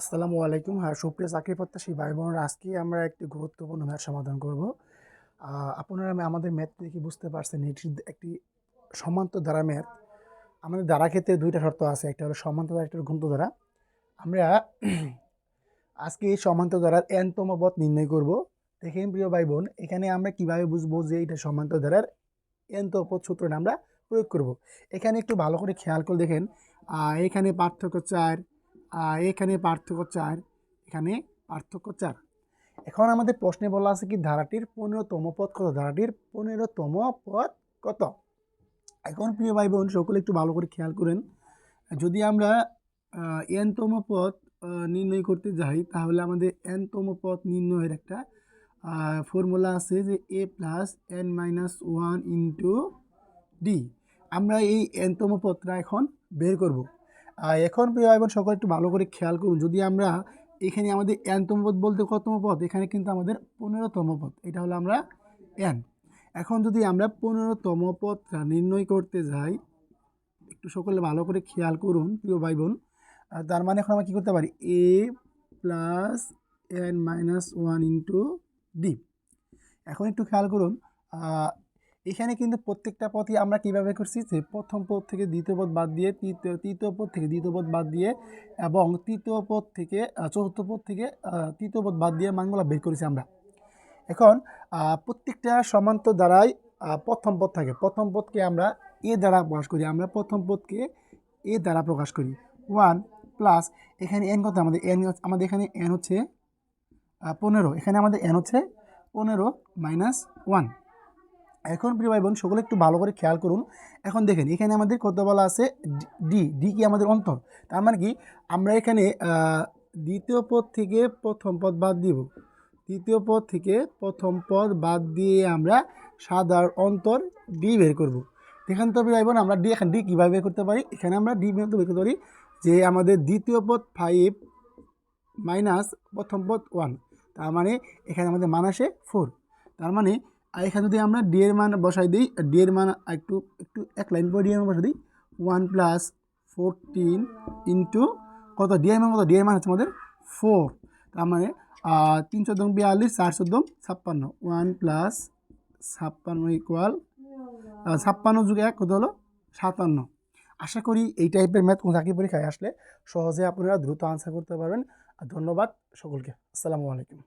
আসসালামু আলাইকুম। হ্যাঁ সুপ্রিয় চাকরি প্রত্যাশী ভাই বোনেরা আজকে আমরা একটি গুরুত্বপূর্ণ ম্যাথ সমাধান করব। আপনারা আমাদের ম্যাথ দেখে বুঝতে পারছেন, এটি একটি সমান্তর ধারা ম্যাথ। আমাদের ধারা ক্ষেত্রে দুইটা শর্ত আছে, একটা হলো সমান্তর ধারা, একটা ঘুন্ত ধারা। আমরা আজকে এই সমান্তর ধারার এনতম পথ নির্ণয় করব। দেখেন প্রিয় ভাই বোন এখানে আমরা কীভাবে বুঝব যে এটা সমান্তর ধারার এনতম পথ সূত্রটা আমরা প্রয়োগ করব। এখানে একটু ভালো করে খেয়াল করে দেখেন। এখানে পার্থক্য চার এখানে পার্থক্য চার এখানে পার্থক্য চার। এখন আমাদের প্রশ্নে বলা আছে কি ধারাটির পনেরোতম পদ কত? ধারাটির পনেরোতম পদ কত? এখন প্রিয় ভাই বোন সকলে একটু ভালো করে খেয়াল করেন। যদি আমরা এনতম আহ, নির্ণয় করতে যাই তাহলে আমাদের এনতম পদ নির্ণয়ের একটা ফর্মুলা আছে যে a plus n minus one into d. আমরা এই এনতম পদটা এখন বের করব। এখন প্রিয় বোন, সকলে একটু ভালো করে খেয়াল করুন। যদি আমরা এখানে আমাদের এনতম পদ বলতে কতম পদ? এখানে কিন্তু আমাদের পনেরোতম পদ। এটা হলো আমরা এন এখন যদি আমরা পনেরোতম পদটা নির্ণয় করতে যাই, একটু সকলে ভালো করে খেয়াল করুন, প্রিয় ভাই বোন। তার মানে এখন আমরা কী করতে পারি? A plus N minus one into D এখন একটু খেয়াল করুন এখানে কিন্তু প্রত্যেকটা পথই আমরা কীভাবে করছি? যে প্রথম পথ থেকে দ্বিতীয় পদ বাদ দিয়ে তৃতীয় তৃতীয় পথ থেকে দ্বিতীয় পদ বাদ দিয়ে এবং তৃতীয় পথ থেকে চতুর্থ পথ থেকে তৃতীয় পদ বাদ দিয়ে মানগুলো বের করেছি আমরা। এখন প্রত্যেকটা সমান্তর দ্বারাই প্রথম পথ থাকে। প্রথম পথকে আমরা এ দ্বারা প্রকাশ করি। আমরা প্রথম পথকে এ দ্বারা প্রকাশ করি। ওয়ান প্লাস এখানে এন কত? আমাদের এন আমাদের এখানে এন হচ্ছে পনেরো। এখানে আমাদের এন হচ্ছে পনেরো মাইনাস ওয়ান। এখন প্রিয় ভাই বোন, সকলে একটু ভালো করে খেয়াল করুন। এখন দেখেন, এখানে আমাদের কত বলা আছে? ডি ডি কি আমাদের অন্তর? তার মানে কি? আমরা এখানে দ্বিতীয় পদ থেকে প্রথম পদ বাদ দিব। দ্বিতীয় পদ থেকে প্রথম পদ বাদ দিয়ে আমরা সাদার অন্তর ডি বের করব। এখান তো প্রিয় বোন, আমরা ডি, এখন ডি কীভাবে বের করতে পারি? এখানে আমরা ডি বের করতে পারি যে আমাদের দ্বিতীয় পদ ফাইভ মাইনাস প্রথম পদ ওয়ান তার মানে এখানে আমাদের মান আসে ফোর তার মানে আর এখানে যদি আমরা ডি এর মান বসাই দিই ডি এর মান একটু একটু এক লাইন পর ডি এর মান বসাই দিই ওয়ান প্লাস ফোরটিন ইন্টু কত? ডি এর মান কত? ডি এর মান হচ্ছে আমাদের ফোর তার মানে তিন চোদ্দ বিয়াল্লিশ, চার চোদ্দ ছাপ্পান্ন। ওয়ান প্লাস ছাপ্পান্ন ইকুয়াল ছাপ্পান্ন যুগে এক কত হলো? সাতান্ন। আশা করি এই টাইপের ম্যাথ কোনো চাকরি পরীক্ষায় আসলে সহজে আপনারা দ্রুত আনসার করতে পারবেন। আর ধন্যবাদ সকলকে। আসসালামু আলাইকুম।